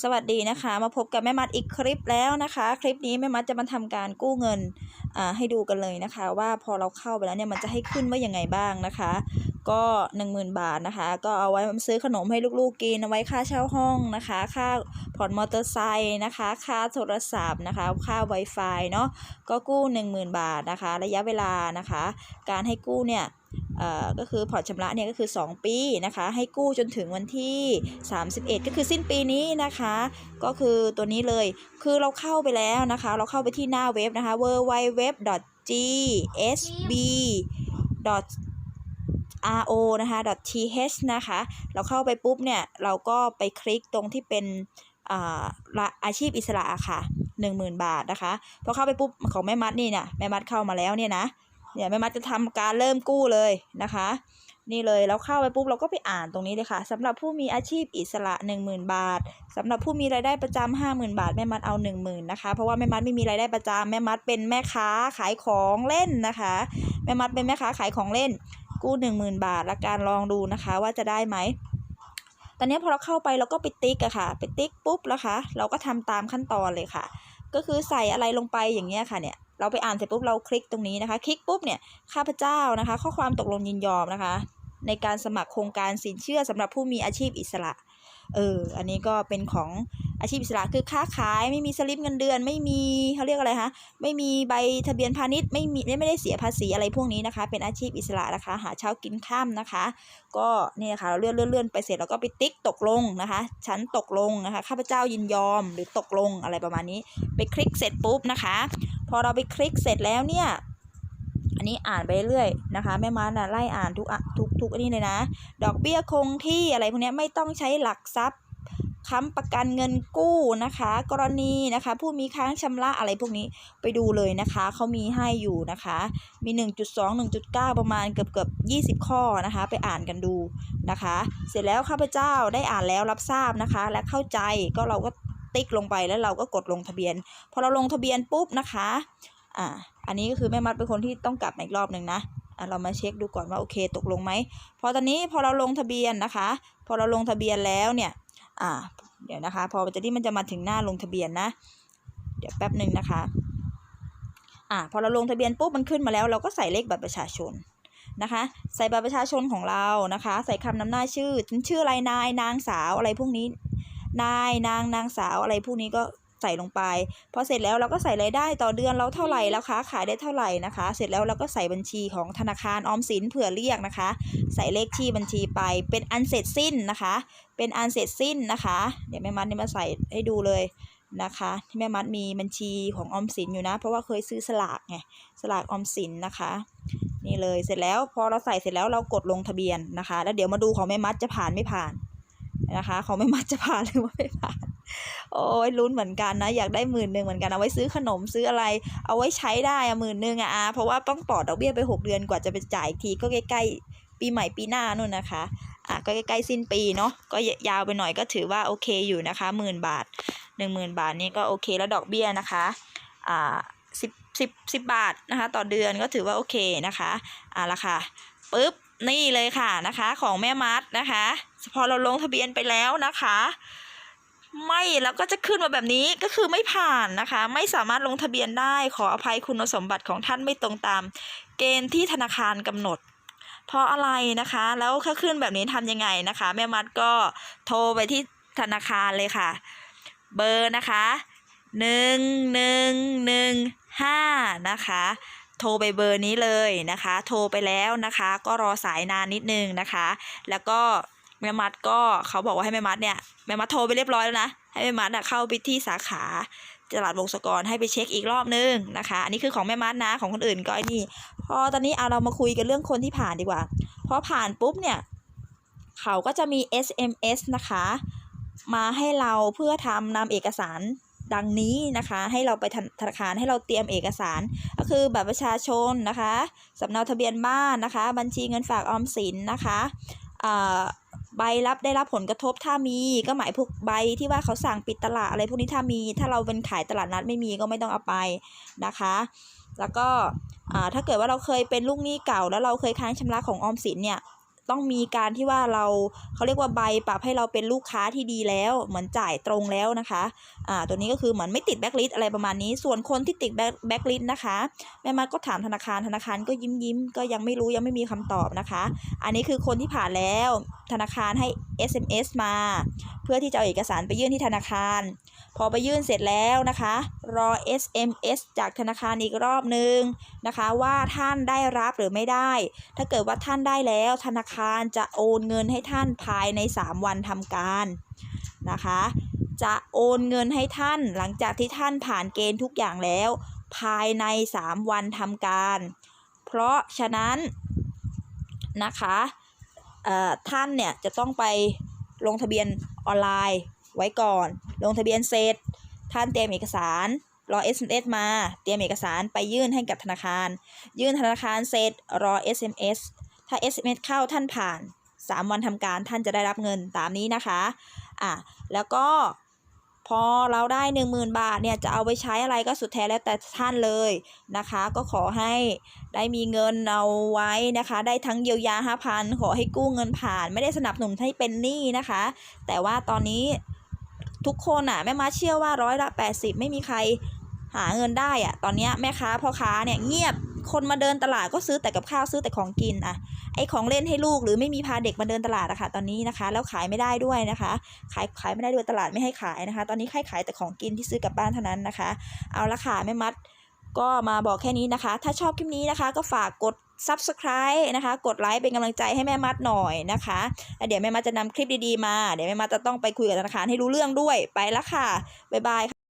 สวัสดีนะคะ มาพบกับแม่มัดอีกคลิปแล้วนะคะ คลิปนี้แม่มัดจะมาทำการกู้เงินอ่าให้ดูกันเลยนะคะ ว่าพอเราเข้าไปแล้วเนี่ยมันจะให้ขึ้นว่ายังไงบ้างนะคะ ก็ 10,000 บาทนะคะ ก็เอาไว้ซื้อขนมให้ลูกๆกินเอาไว้ค่าเช่าห้องนะคะ ค่าผ่อนมอเตอร์ไซค์นะคะ ค่าโทรศัพท์นะคะ ค่า Wi-Fi เนาะก็กู้ 10,000 บาทนะคะ ระยะเวลานะคะ การให้กู้เนี่ยเอ่อก็คือผ่อนชำระเนี่ยก็คือ 2 ปีนะคะ ให้กู้จนถึงวันที่ 31 ก็คือสิ้นปีนี้นะคะ ก็คือตัวนี้เลยคือเราเข้าไปแล้วนะคะ เราเข้าไปที่หน้าเว็บนะคะ w w w g s b ro นะคะ th นะคะ เราเข้าไปปุ๊บเนี่ย เราก็ไปคลิกตรงที่เป็นอาอาชีพอิสระอะค่ะ 10,000 บาทนะคะพอเข้าไปปุ๊บของแม่มัดนี่เนี่ยแม่มัดเข้ามาแล้วเนี่ยนะเนี่ยแม่มัดจะทำการเริ่มกู้เลยนะคะ นี่เลยเราเข้าไปปุ๊บเราก็ไปอ่านตรงนี้เลยค่ะสำหรับผู้มีอาชีพอิสระ 10,000 บาทสำหรับผู้มีรายได้ประจำ50,000 บาทแม่มัดเอา 10,000นะคะเพราะว่าแม่มัดไม่มีรายได้ประจำแม่มัดเป็นแม่ค้าขายของเล่นนะคะ แม่มัดเป็นแม่ค้าขายของเล่น กู้ 10,000 บาท และการลองดูนะคะว่าจะได้ไหมตอนนี้พอเราเข้าไปเราก็ไปติ๊กอะค่ะ ไปติ๊กปุ๊บแล้วคะ เราก็ทำตามขั้นตอนเลยค่ะ ก็คือใส่อะไรลงไปอย่างเงี้ยค่ะเนี่ยเราไปอ่านเสร็จปุ๊บเราคลิกตรงนี้นะคะ คลิกปุ๊บเนี่ยข้าพเจ้านะคะ ข้อความตกลงยินยอมนะคะ ในการสมัครโครงการสินเชื่อสำหรับผู้มีอาชีพอิสระ เออ อันนี้ก็เป็นของอาชีพอิสระคือค้าขายไม่มีสลิปเงินเดือน ไม่มีเขาเรียกอะไรคะไม่มีใบทะเบียนพาณิชย์ไม่มีไม่ได้เสียภาษีอะไรพวกนี้นะคะ เป็นอาชีพอิสระนะคะ หาเช้ากินข้ามนะคะ ก็เนี่ยค่ะเราเลื่อนเลื่อนเลื่อนไปเสร็จแล้วก็ไปติ๊กตกลงนะคะฉันตกลงนะคะข้าพเจ้ายินยอมหรือตกลงอะไรประมาณนี้ ไปคลิกเสร็จปุ๊บนะคะ พอเราไปคลิกเสร็จแล้วเนี่ย อันนี้อ่านไปเรื่อยนะคะแม่ม้าน่ะไล่อ่านทุกทุกทุกอันนี้เลยนะ ดอกเบี้ยคงที่อะไรพวกนี้ไม่ต้องใช้หลักทรัพย์ค้ำประกันเงินกู้นะคะ กรณีนะคะ ผู้มีค้างชำระอะไรพวกนี้ไปดูเลยนะคะเขามีให้อยู่นะคะ มี 1.2 1.9 ประมาณเกือบเกือบ20 ข้อนะคะ ไปอ่านกันดูนะคะ เสร็จแล้วข้าพเจ้าได้อ่านแล้วรับทราบนะคะ และเข้าใจก็เราก็ติ๊กลงไปแล้วเราก็กดลงทะเบียน พอเราลงทะเบียนปุ๊บนะคะ อ่าอันนี้ก็คือแม่มัดเป็นคนที่ต้องกลับอีกรอบหนึ่งนะอะเรามาเช็คดูก่อนว่าโอเคตกลงไหมพอตอนนี้พอเราลงทะเบียนนะคะ พอเราลงทะเบียนแล้วเนี่ยอ่าเดี๋ยวนะคะ พอจะที่มันจะมาถึงหน้าลงทะเบียนนะ เดี๋ยวแป๊บหนึ่งนะคะอ่าพอเราลงทะเบียนปุ๊บมันขึ้นมาแล้วเราก็ใส่เลขบัตรประชาชนนะคะ ใส่บัตรประชาชนของเรานะคะ ใส่คำนำหน้าชื่อชื่ออะไรนายนางสาวอะไรพวกนี้นายนางนางสาวอะไรพวกนี้ก็ ใส่ลงไป พอเสร็จแล้วเราก็ใส่รายได้ต่อเดือนเราเท่าไหร่แล้วคะขายได้เท่าไหร่นะคะ เสร็จแล้วเราก็ใส่บัญชีของธนาคารออมสินเผื่อเรียกนะคะ ใส่เลขที่บัญชีไปเป็นอันเสร็จสิ้นนะคะ เป็นอันเสร็จสิ้นนะคะ เดี๋ยวแม่มัดนี่มาใส่ให้ดูเลยนะคะที่แม่มัดมีบัญชีของออมสินอยู่นะ เพราะว่าเคยซื้อสลากไงสลากออมสินนะคะ นี่เลยเสร็จแล้วพอเราใส่เสร็จแล้วเรากดลงทะเบียนนะคะ แล้วเดี๋ยวมาดูของแม่มัดจะผ่านไม่ผ่านนะคะ ของแม่มัดจะผ่านหรือว่าไม่ผ่าน โอ้ยลุ้นเหมือนกันนะ อยากได้หมื่นหนึ่งเหมือนกันเอาไว้ซื้อขนมซื้ออะไร เอาไว้ใช้ได้อะหมื่นหนึ่งอะเพราะว่าต้องปอดดอกเบี้ยไปหกเดือนกว่าจะไปจ่ายอีกทีก็ใกล้ๆ ปีใหม่ปีหน้านู่นนะคะอะก็ใกล้ๆสิ้นปีเนาะก็ยาวไปหน่อยก็ถือว่าโอเคอยู่นะคะหมื่นบาทหนึ่งหมื่นบาทนี่ก็โอเคแล้วดอกเบี้ยนะคะอ่าสิบสิบสิบบาทนะคะ ต่อเดือนก็ถือว่าโอเคนะคะอะละค่ะปุ๊บนี่เลยค่ะนะคะของแม่มัดนะคะ พอเราลงทะเบียนไปแล้วนะคะ ไม่แล้วก็จะขึ้นมาแบบนี้ก็คือไม่ผ่านนะคะ ไม่สามารถลงทะเบียนได้ขออภัยคุณสมบัติของท่านไม่ตรงตาม เกณฑ์ที่ธนาคารกำหนดเพราะอะไรนะคะ แล้วถ้าขึ้นแบบนี้ทำยังไงนะคะ แม่มัดก็โทรไปที่ธนาคารเลยค่ะ เบอร์นะคะหนึ่งหนึ่งหนึ่งห้านะคะ โทรไปเบอร์นี้เลยนะคะ โทรไปแล้วนะคะ ก็รอสายนานนิดนึงนะคะ แล้วก็ แม่มัดก็เขาบอกว่าให้แม่มัดเนี่ยแม่มัดโทรไปเรียบร้อยแล้วนะให้แม่มัดอะเข้าไปที่สาขาตลาดวงศกรให้ไปเช็คอีกรอบนึงนะคะ อันนี้คือของแม่มัดนะของคนอื่นก็ไอ้นี่ พอตอนนี้เอาเรามาคุยกันเรื่องคนที่ผ่านดีกว่า พอผ่านปุ๊บเนี่ย เขาก็จะมี SMS นะคะ มาให้เราเพื่อทำนำเอกสารดังนี้นะคะให้เราไปธนาคารให้เราเตรียมเอกสาร ก็คือบัตรประชาชนนะคะสำเนาทะเบียนบ้านนะคะ บัญชีเงินฝากออมสินนะคะ ใบรับได้รับผลกระทบถ้ามี ก็หมายพวกใบที่ว่าเขาสั่งปิดตลาดอะไรพวกนี้ถ้ามี ถ้าเราเป็นขายตลาดนัดไม่มีก็ไม่ต้องเอาไปนะคะ แล้วก็ถ้าเกิดว่าเราเคยเป็นลูกหนี้เก่า แล้วเราเคยค้างชำระของออมสินเนี่ย ต้องมีการที่ว่าเราเขาเรียกว่าใบปรับให้เราเป็นลูกค้าที่ดีแล้ว เหมือนจ่ายตรงแล้วนะคะอ่าตัวนี้ก็คือเหมือนไม่ติดแบ็คลิสอะไรประมาณนี้ ส่วนคนที่ติดแบ็คลิสนะคะแม่มัดก็ถามธนาคารธนาคารก็ยิ้มยิ้มก็ยังไม่รู้ยังไม่มีคำตอบนะคะ อันนี้คือคนที่ผ่านแล้วธนาคารให้ SMS มา เพื่อที่จะเอาเอกสารไปยื่นที่ธนาคาร พอไปยื่นเสร็จแล้วนะคะ รอ SMS จากธนาคารอีกรอบนึงนะคะ ว่าท่านได้รับหรือไม่ได้ ถ้าเกิดว่าท่านได้แล้วธนาคารจะโอนเงินให้ท่านภายใน 3 วันทำการนะคะ จะโอนเงินให้ท่านหลังจากที่ท่านผ่านเกณฑ์ทุกอย่างแล้ว ภายใน 3 วันทำการ เพราะฉะนั้นนะคะท่านเนี่ยจะต้องไปลงทะเบียนออนไลน์ไว้ก่อน ลงทะเบียนเสร็จ ท่านเตรียมเอกสารรอ SMS มา เตรียมเอกสารไปยื่นให้กับธนาคาร ยื่นธนาคารเสร็จรอ SMS ถ้า SMS เข้าท่านผ่าน 3 วันทำการท่านจะได้รับเงินตามนี้นะคะอะแล้วก็พอเราได้ 10,000 บาทเนี่ยจะเอาไปใช้อะไรก็สุดแท้แล้วแต่ท่านเลยนะคะ ก็ขอให้ได้มีเงินเอาไว้นะคะ ได้ทั้งเยียวยา 5,000 ขอให้กู้เงินผ่าน ไม่ได้สนับสนุนให้เป็นหนี้นะคะ แต่ว่าตอนนี้ทุกคนอะแม่มาเชื่อว่าร้อยละ 80 ไม่มีใครหาเงินได้อะตอนนี้แม่ค้าพ่อค้าเนี่ยเงียบ คนมาเดินตลาดก็ซื้อแต่กับข้าวซื้อแต่ของกินอะไอของเล่นให้ลูกหรือไม่มีพาเด็กมาเดินตลาดอะค่ะตอนนี้นะคะ แล้วขายไม่ได้ด้วยนะคะ ขายขายไม่ได้ด้วยตลาดไม่ให้ขายนะคะ ตอนนี้ใครขายแต่ของกินที่ซื้อกลับบ้านเท่านั้นนะคะ เอาละค่ะแม่มัดก็มาบอกแค่นี้นะคะ ถ้าชอบคลิปนี้นะคะ ก็ฝากกด subscribe นะคะ กดไลค์เป็นกำลังใจให้แม่มัดหน่อยนะคะแล้วเดี๋ยวแม่มัดจะนำคลิปดีๆมา เดี๋ยวแม่มัดจะต้องไปคุยกับธนาคารให้รู้เรื่องด้วย ไปละค่ะ บ๊ายบายค่ะ